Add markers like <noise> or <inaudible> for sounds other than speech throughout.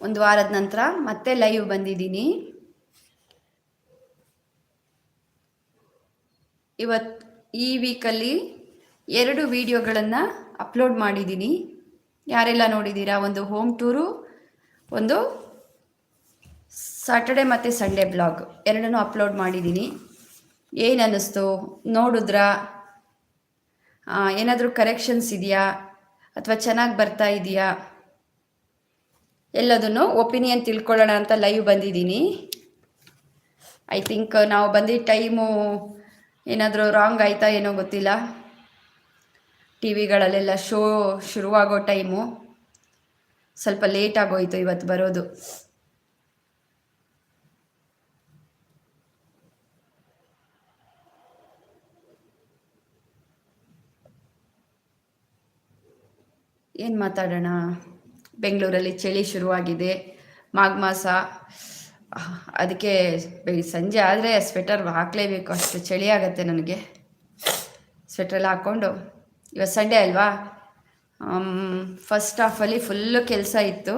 ಒಂದು ವಾರದ ನಂತರ ಮತ್ತೆ ಲೈವ್ ಬಂದಿದ್ದೀನಿ. ಇವತ್ತು ಈ ವೀಕಲ್ಲಿ ಎರಡು ವಿಡಿಯೋಗಳನ್ನು ಅಪ್ಲೋಡ್ ಮಾಡಿದ್ದೀನಿ. ಯಾರೆಲ್ಲ ನೋಡಿದ್ದೀರಾ? ಒಂದು ಹೋಮ್ ಟೂರು ಒಂದು ಸಾಟರ್ಡೆ ಮತ್ತು ಸಂಡೇ ಬ್ಲಾಗ್ ಎರಡನ್ನು ಅಪ್ಲೋಡ್ ಮಾಡಿದ್ದೀನಿ. ಏನು ಅನ್ನಿಸ್ತು ನೋಡಿದ್ರಾ ಏನಾದರೂ ಕರೆಕ್ಷನ್ಸ್ ಇದೆಯಾ? ಅಥವಾ ಚೆನ್ನಾಗಿ ಬರ್ತಾ ಇದೆಯಾ? ಎಲ್ಲದನ್ನು ಒಪಿನಿಯನ್ ತಿಳ್ಕೊಳ್ಳೋಣ ಅಂತ ಲೈವ್ ಬಂದಿದ್ದೀನಿ. ಐ ಥಿಂಕ್ ನಾವು ಬಂದಿದ್ದ ಟೈಮು ಏನಾದರೂ ರಾಂಗ್ ಆಯ್ತಾ ಏನೋ ಗೊತ್ತಿಲ್ಲ. ಟಿ ವಿಗಳಲ್ಲೆಲ್ಲ ಶೋ ಶುರುವಾಗೋ ಟೈಮು. ಸ್ವಲ್ಪ ಲೇಟ್ ಆಗೋಯ್ತು ಇವತ್ತು ಬರೋದು. ಏನು ಮಾತಾಡೋಣ? ಬೆಂಗಳೂರಲ್ಲಿ ಚಳಿ ಶುರುವಾಗಿದೆ, ಮಾಘ ಮಾಸ. ಅದಕ್ಕೆ ಸಂಜೆ ಆದರೆ ಸ್ವೆಟರ್ ಹಾಕಲೇಬೇಕು. ಅಷ್ಟು ಚಳಿ ಆಗುತ್ತೆ ನನಗೆ. ಸ್ವೆಟ್ರೆಲ್ಲ ಹಾಕ್ಕೊಂಡು, ಇವತ್ತು ಸಂಡೇ ಅಲ್ವಾ? ಫಸ್ಟ್ ಹಾಫಲ್ಲಿ ಫುಲ್ಲು ಕೆಲಸ ಇತ್ತು.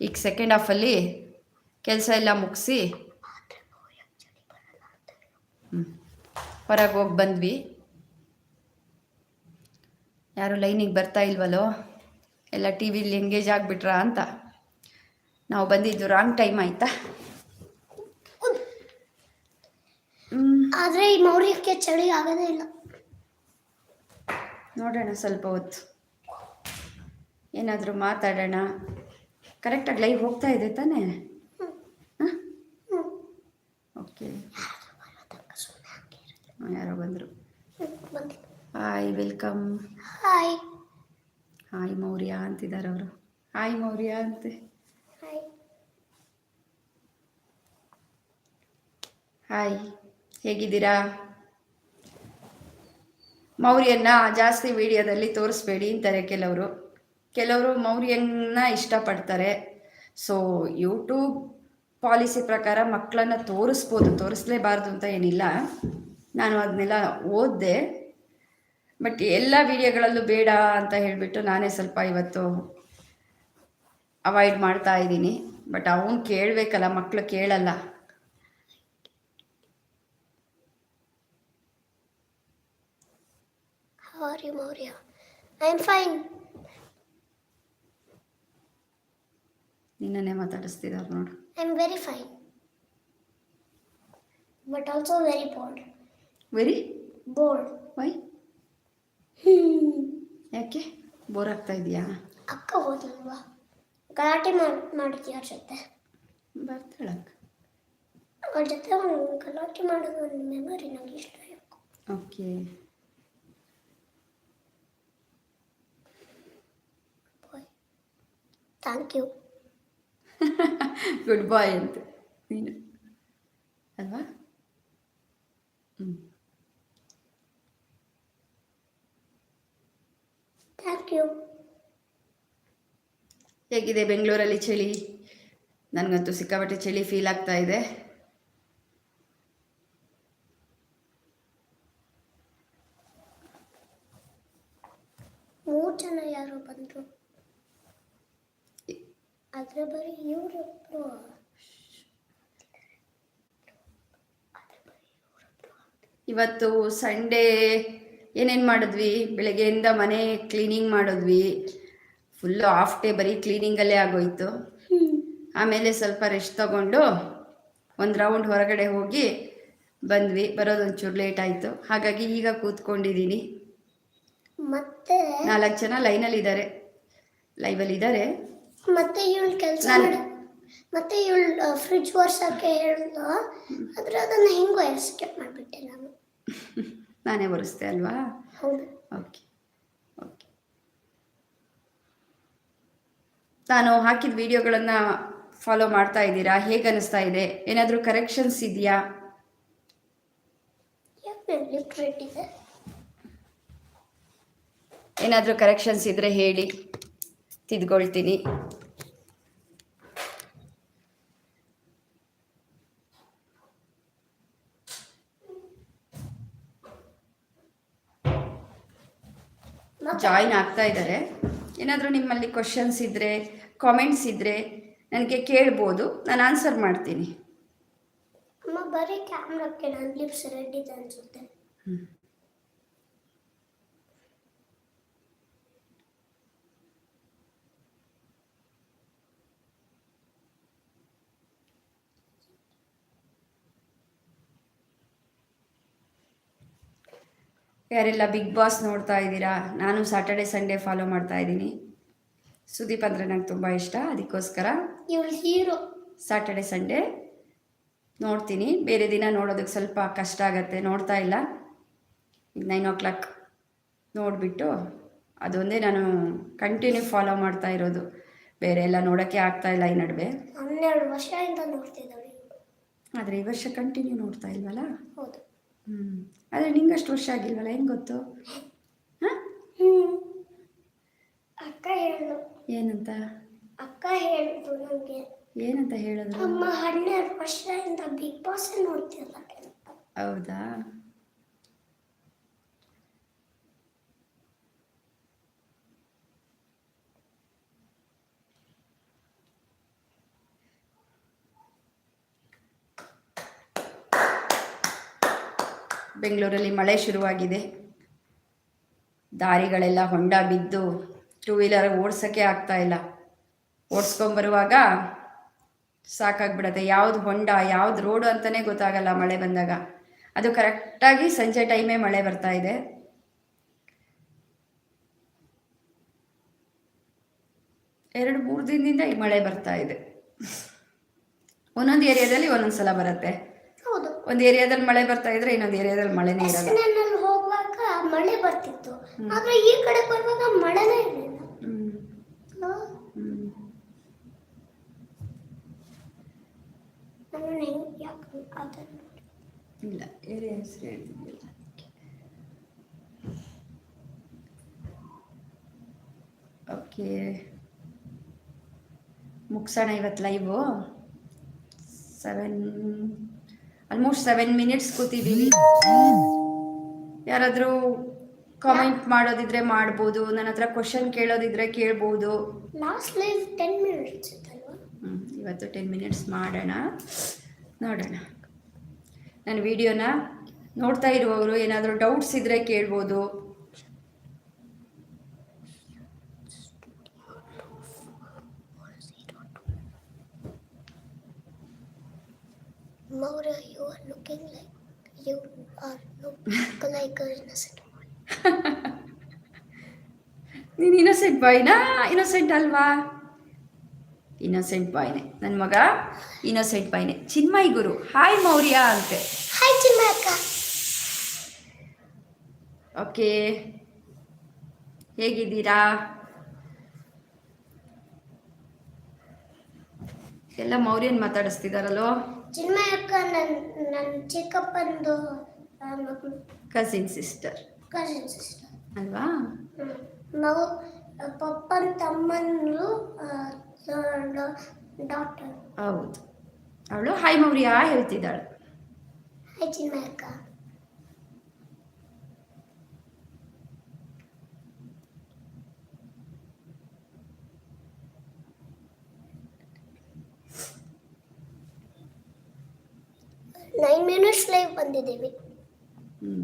ಈಗ ಸೆಕೆಂಡ್ ಹಾಫಲ್ಲಿ ಕೆಲಸ ಎಲ್ಲ ಮುಗಿಸಿ ಹೊರಗೆ ಹೋಗಿ ಬಂದ್ವಿ. ಯಾರು ಲೈನಿಗೆ ಬರ್ತಾ ಇಲ್ವಲ್ಲೋ? ಎಲ್ಲ ಟಿ ವಿಲಿ ಎಂಗೇಜ್ ಆಗಿಬಿಟ್ರಾ ಅಂತ. ನಾವು ಬಂದಿದ್ದು ರಾಂಗ್ ಟೈಮ್ ಆಯಿತಾ? ಆದ್ರೆ ಈ ಮೌರ್ಯಕ್ಕೆ ಚಳಿ ಆಗೋದೇ ಇಲ್ಲ. ನೋಡೋಣ ಸ್ವಲ್ಪ ಹೊತ್ತು. ಏನಾದರೂ ಮಾತಾಡೋಣ. ಕರೆಕ್ಟಾಗಿ ಲೈವ್ ಹೋಗ್ತಾ ಇದೆ ತಾನೇ? ಓಕೆ ಯಾರೋ ಬಂದರು. Hi welcome hi hi Maurya ಅಂತಿದ್ದಾರೆ ಅವರು. ಹಾಯ್ ಮೌರ್ಯ ಅಂತೆ. ಹಾಯ್. ಹೇಗಿದ್ದೀರಾ? ಮೌರ್ಯನ್ನ ಜಾಸ್ತಿ ವಿಡಿಯೋದಲ್ಲಿ ತೋರಿಸ್ಬೇಡಿ ಅಂತಾರೆ ಕೆಲವರು. ಕೆಲವರು ಮೌರ್ಯನ್ನ ಇಷ್ಟಪಡ್ತಾರೆ. ಸೊ ಯೂಟ್ಯೂಬ್ ಪಾಲಿಸಿ ಪ್ರಕಾರ ಮಕ್ಕಳನ್ನ ತೋರಿಸ್ಬೋದು. ತೋರಿಸ್ಲೇಬಾರ್ದು ಅಂತ ಏನಿಲ್ಲ. ನಾನು ಅದನ್ನೆಲ್ಲ ಓದಿದೆ. ಬಟ್ ಎಲ್ಲ ವಿಡಿಯೋಗಳಲ್ಲೂ ಬೇಡ ಅಂತ ಹೇಳಿಬಿಟ್ಟು ನಾನೇ ಸ್ವಲ್ಪ ಇವತ್ತು ಅವಾಯ್ಡ್ ಮಾಡ್ತಾ ಇದ್ದೀನಿ. ಬಟ್ ಅವನು ಕೇಳಬೇಕಲ್ಲ ಮಕ್ಕಳು ಕೇಳಲ್ಲ. ನಿನ್ನೇ ಮಾತಾಡಿಸ್ತಿದ್ದಾರೆ ನೋಡು. I'm very fine but also very bold very bored why. <laughs> ಯಾಕೆ? ಬೋರ್ ಆಗ್ತಾ ಇದೆಯಾ? ಅಕ್ಕ ಹೋದ್ಲಲ್ವಾ ಗಲಾಟೆ ಮಾಡಿ ಮಾಡಿದ್ಯ ಅವ್ರ ಜೊತೆ? ಬರ್ತಾಳಕ್ಕ ಅವ್ರ ಜೊತೆ ಒಂದು ಗಲಾಟೆ ಮಾಡೋದು ಒಂದು ಮೆಮೊರಿ ನಂಗೆ ಇಷ್ಟ ಯಾಕೋ. Okay. Bye thank you good bye ಅಂತ. ನೀನು ಅಲ್ವಾ ಹ್ಞೂ ಥ್ಯಾಂಕ್ ಯು ಹೇಗಿದೆ ಬೆಂಗಳೂರಲ್ಲಿ ಚಳಿ? ನನಗಂತೂ ಸಿಕ್ಕಾಪಟ್ಟೆ ಚಳಿ ಫೀಲ್ ಆಗ್ತಾ ಇದೆ. ಮೂರು ಜನ ಯಾರು ಬಂದರು. ಬರೀ ಇವರು ಇವತ್ತು ಸಂಡೇ ಏನೇನು ಮಾಡಿದ್ವಿ? ಬೆಳಗ್ಗೆಯಿಂದ ಮನೆ ಕ್ಲೀನಿಂಗ್ ಮಾಡಿದ್ವಿ. ಫುಲ್ಲು ಹಾಫ್ ಡೇ ಬರೀ ಕ್ಲೀನಿಂಗಲ್ಲೇ ಆಗೋಯ್ತು. ಆಮೇಲೆ ಸ್ವಲ್ಪ ರೆಸ್ಟ್ ತಗೊಂಡು ಒಂದು ರೌಂಡ್ ಹೊರಗಡೆ ಹೋಗಿ ಬಂದ್ವಿ. ಬರೋದು ಒಂಚೂರು ಲೇಟ್ ಆಯಿತು. ಹಾಗಾಗಿ ಈಗ ಕೂತ್ಕೊಂಡಿದ್ದೀನಿ ಮತ್ತೆ? ನಾಲ್ಕು ಜನ ಲೈನಲ್ಲಿ ಇದ್ದಾರೆ ಲೈವಲ್ಲಿ ಇದ್ದಾರೆ ಮತ್ತೆ ಇವಳು ಕೆಲಸ ಮತ್ತೆ ಇವಳು ಫ್ರಿಡ್ಜ್ ವರ್ಷಕ್ಕೆ ಹೇಳಿದ್ಲು. ಆದರೆ ಅದನ್ನು ಹೆಂಗೋ ಎಸ್ಕೇಪ್ ಮಾಡಿಬಿಟ್ಟೆ ನಾನು. ನಾನೇ ಬರೆಸ್ತೆ ಅಲ್ವಾ? ಹೌದು. ಓಕೆ ನಾನು ಹಾಕಿದ ವಿಡಿಯೋಗಳನ್ನು ಫಾಲೋ ಮಾಡ್ತಾ ಇದ್ದೀರಾ? ಹೇಗೆ ಅನಿಸ್ತಾ ಇದೆ? ಏನಾದರೂ ಕರೆಕ್ಷನ್ಸ್ ಇದೆಯಾ? ಏನಾದರೂ ಕರೆಕ್ಷನ್ಸ್ ಇದ್ರೆ ಹೇಳಿ. ತಿದ್ಕೊಳ್ತೀನಿ. ಜಾಯಿನ್ ಆಗ್ತಾ ಇದ್ದಾರೆ ಏನಾದರೂ ನಿಮ್ಮಲ್ಲಿ ಕ್ವಶನ್ಸ್ ಇದ್ದರೆ ಕಾಮೆಂಟ್ಸ್ ಇದ್ದರೆ ನನಗೆ ಕೇಳ್ಬೋದು ನಾನು ಆನ್ಸರ್ ಮಾಡ್ತೀನಿ. ಅಮ್ಮ ಬರೀ ಕ್ಯಾಮ್ರಾಕ್ಕೆ ನಾನು ಲಿಪ್ಸ್ ರೆಡ್ ಇದೆ ಅನ್ಸುತ್ತೆ. ಯಾರೆಲ್ಲ ಬಿಗ್ ಬಾಸ್ ನೋಡ್ತಾ ಇದ್ದೀರಾ ನಾನು ಸಾಟರ್ಡೆ ಸಂಡೇ ಫಾಲೋ ಮಾಡ್ತಾ ಇದ್ದೀನಿ. ಸುದೀಪ್ ಅಂದರೆ ನಂಗೆ ತುಂಬ ಇಷ್ಟ ಅದಕ್ಕೋಸ್ಕರ ಇವಳು ಹೀರೋ ಸಾಟರ್ಡೆ ಸಂಡೇ ನೋಡ್ತೀನಿ. ಬೇರೆ ದಿನ ನೋಡೋದಕ್ಕೆ ಸ್ವಲ್ಪ ಕಷ್ಟ ಆಗತ್ತೆ ನೋಡ್ತಾ ಇಲ್ಲ. ಈಗ ನೈನ್ ಓ ಕ್ಲಾಕ್ ನೋಡಿಬಿಟ್ಟು ಅದೊಂದೇ ನಾನು ಕಂಟಿನ್ಯೂ ಫಾಲೋ ಮಾಡ್ತಾ ಇರೋದು. ಬೇರೆ ಎಲ್ಲ ನೋಡೋಕ್ಕೆ ಆಗ್ತಾ ಇಲ್ಲ ಈ ನಡುವೆ. ಹನ್ನೆರಡು ವರ್ಷದಿಂದ ನೋಡ್ತಿದ್ದಾಳೆ. ಆದರೆ ಈ ವರ್ಷ ಕಂಟಿನ್ಯೂ ನೋಡ್ತಾ ಇಲ್ವಲ್ಲ? ಹೌದು. ಹ್ಞೂ ಆದರೆ ನಿಂಗಷ್ಟು ವರ್ಷ ಆಗಿಲ್ವಲ್ಲ ಹೆಂಗೆ ಗೊತ್ತು? ಹಾಂ? ಅಕ್ಕ ಹೇಳು. ಏನಂತ? ಅಕ್ಕ ಹೇಳಿದ್ರು ನನಗೆ ಏನಂತ ಹೇಳಿದ್ರು ಅಮ್ಮ ಹನ್ನೆರಡು ವರ್ಷದಿಂದ ಬಿಗ್ ಬಾಸ್ ನೋಡ್ತಿಲ್ಲ ಹೌದಾ? ಬೆಂಗಳೂರಲ್ಲಿ ಮಳೆ ಶುರುವಾಗಿದೆ. ದಾರಿಗಳೆಲ್ಲ ಹೊಂಡ ಬಿದ್ದು ಟೂ ವೀಲರ್ ಓಡಿಸೋಕ್ಕೆ ಆಗ್ತಾ ಇಲ್ಲ. ಓಡಿಸ್ಕೊಂಬರುವಾಗ ಸಾಕಾಗ್ಬಿಡತ್ತೆ. ಯಾವ್ದು ಹೊಂಡ, ಯಾವ್ದು ರೋಡು ಅಂತಲೇ ಗೊತ್ತಾಗಲ್ಲ ಮಳೆ ಬಂದಾಗ. ಅದು ಕರೆಕ್ಟಾಗಿ ಸಂಜೆ ಟೈಮೇ ಮಳೆ ಬರ್ತಾ ಇದೆ. ಎರಡು, ಮೂರು ದಿನದಿಂದ ಈ ಮಳೆ ಬರ್ತಾ ಇದೆ. ಒಂದೊಂದು ಏರಿಯಾದಲ್ಲಿ ಒಂದೊಂದು ಸಲ ಬರುತ್ತೆ. ಒಂದು ಏರಿಯಾದಲ್ಲಿ ಮಳೆ ಬರ್ತಾ ಇದ್ರೆ ಇನ್ನೊಂದು ಏರಿಯಾದಲ್ಲಿ ಮಳೆನೇ ಇರಲ್ಲ. ನಾನು ಹೋಗುವಾಗ ಮಳೆ ಬರ್ತಿತ್ತು. ಆದ್ರೆ ಈ ಕಡೆ ಬರುವಾಗ ಮಳೆನೇ ಇರಲಿಲ್ಲ. ಇಲ್ಲ ಏರಿಯಾ ಹೆಸರು ಹೇಳ್ತಿದ್ದಿಲ್ಲ ಓಕೆ. ಮುಗಿಸೋಣ ಇವತ್ತು live seven almost seven minutes ಕೂತಿದ್ದೀವಿ ಯಾರಾದರೂ ಕಾಮೆಂಟ್ ಮಾಡೋದಿದ್ರೆ ಮಾಡ್ಬೋದು ನನ್ನ ಹತ್ರ ಕ್ವಶನ್ ಕೇಳೋದಿದ್ರೆ ಕೇಳ್ಬೋದು. ಲಾಸ್ಟ್ ಲೈಫ್ ಟೆನ್ ಮಿನಿಟ್ಸ್ ಇವತ್ತು ಟೆನ್ ಮಿನಿಟ್ಸ್ ಮಾಡೋಣ. ನೋಡೋಣ. ನನ್ನ ವಿಡಿಯೋನ ನೋಡ್ತಾ ಇರುವವರು ಏನಾದರೂ ಡೌಟ್ಸ್ ಇದ್ದರೆ ಕೇಳ್ಬೋದು. Maura, you are looking like you are look <laughs> like an innocent boy. ನೀನು ಇನ್ನೊಸೆಂಟ್ ಬಾಯ್ನಾ ಇನ್ನೊಸೆಂಟ್ ಅಲ್ವಾ? ಇನ್ನೊಸೆಂಟ್ ಬಾಯ್ನೆ ನನ್ನ ಮಗ ಇನ್ನೊಸೆಂಟ್ ಬಾಯ್ನೆ ಚಿನ್ಮಯ್ ಗುರು ಹಾಯ್ ಮೌರ್ಯ ಅಂತೆ. Hi, ಅಕ್ಕ. ಓಕೆ ಹೇಗಿದ್ದೀರಾ? ಎಲ್ಲ ಮೌರ್ಯನ್ ಮಾತಾಡಿಸ್ತಿದಾರಲ್ಲೋ? ಚಿನ್ಮಯಕ್ಕ ನನ್ನ ನನ್ನ ಚಿಕ್ಕಪ್ಪಂದು ಕಸಿನ್ ಸಿಸ್ಟರ್ ಕಸಿನ್ ಸಿಸ್ಟರ್ ಅಲ್ವಾ? ನಾವು ಪಪ್ಪನ ತಮ್ಮನರು ಡಾಕ್ಟರ್ ಹೌದು. ಅವಳು ಹಾಯ್ ಮೌರ್ಯ ಹೇಳ್ತಿದ್ದಾಳೆ. ಹಾಯ್ ಚಿನ್ಮಯಕ್ಕ ನೈನ್ ಮಿನಿಟ್ಸ್ ಲೈವ್ ಬಂದಿದ್ದೀವಿ ಹ್ಞೂ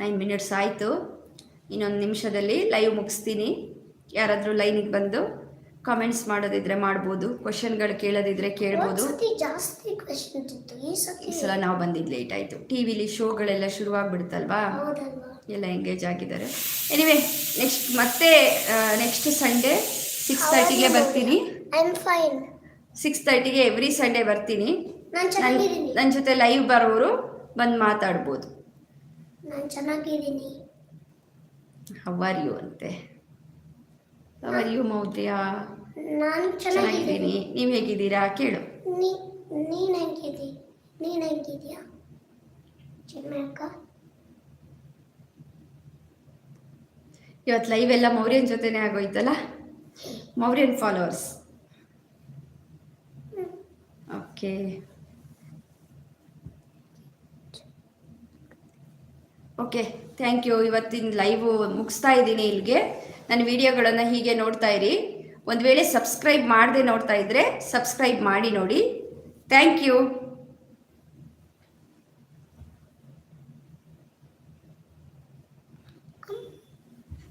ನೈನ್ ಮಿನಿಟ್ಸ್ ಆಯಿತು. ಇನ್ನೊಂದು ನಿಮಿಷದಲ್ಲಿ ಲೈವ್ ಮುಗಿಸ್ತೀನಿ. ಯಾರಾದರೂ ಲೈನಿಗೆ ಬಂದು ಕಾಮೆಂಟ್ಸ್ ಮಾಡೋದಿದ್ರೆ ಮಾಡ್ಬೋದು ಕ್ವಶನ್ಗಳು ಕೇಳೋದಿದ್ರೆ ಕೇಳ್ಬೋದು. ಜಾಸ್ತಿ ಈ ಸಲ ನಾವು ಬಂದಿದ್ದು ಲೇಟ್ ಆಯಿತು. ಟಿ ವಿಲಿ ಶೋಗಳೆಲ್ಲ ಶುರುವಾಗ್ಬಿಡುತ್ತಲ್ವಾ? ಹೌದಲ್ವಾ? ಎಲ್ಲ ಎಂಗೇಜ್ ಆಗಿದ್ದಾರೆ. ಎನಿವೆ ನೆಕ್ಸ್ಟ್ ಮತ್ತೆ ನೆಕ್ಸ್ಟ್ ಸಂಡೇ ಸಿಕ್ಸ್ ತರ್ಟಿಗೆ ಬರ್ತೀನಿ. ಸಿಕ್ಸ್ ತರ್ಟಿಗೆ ಎವ್ರಿ ಸಂಡೇ ಬರ್ತೀನಿ. ನನ್ನ ಜೊತೆ ಲೈವ್ ಬರೋರು ಬಂದು ಮಾತಾಡ್ಬೋದು. ನಾನು ಚೆನ್ನಾಗಿದ್ದೀನಿ. ಹವರ್ ಯು ಅಂತೆ? ಹವರ್ ಯು ಮೌದ್ಯ ನಾನು ಚೆನ್ನಾಗಿದ್ದೀನಿ. ನೀವು ಹೇಗಿದ್ದೀರಾ? ಕೇಳು. ನೀನು ಹೆಂಗಿದಿ ನೀನು ಹೆಂಗಿದ್ಯಾ? ಚಿನ್ಮಯಕ್ಕ ಇವತ್ತು ಲೈವ್ ಎಲ್ಲ ಮೌರ್ಯನ್ ಜೊತೆನೇ ಆಗೋಯ್ತಲ್ಲ? Mauryan followers okay okay thank you ಇವತ್ತಿನ ಲೈವ್ ಮುಗಿಸ್ತಾ ಇದ್ದೀನಿ ಇಲ್ಲಿಗೆ. ನನ್ನ ವಿಡಿಯೋಗಳನ್ನು ಹೀಗೆ ನೋಡ್ತಾ ಇರಿ. ಒಂದು ವೇಳೆ ಸಬ್ಸ್ಕ್ರೈಬ್ ಮಾಡದೆ ನೋಡ್ತಾ ಇದ್ದರೆ ಸಬ್ಸ್ಕ್ರೈಬ್ ಮಾಡಿ ನೋಡಿ. Thank you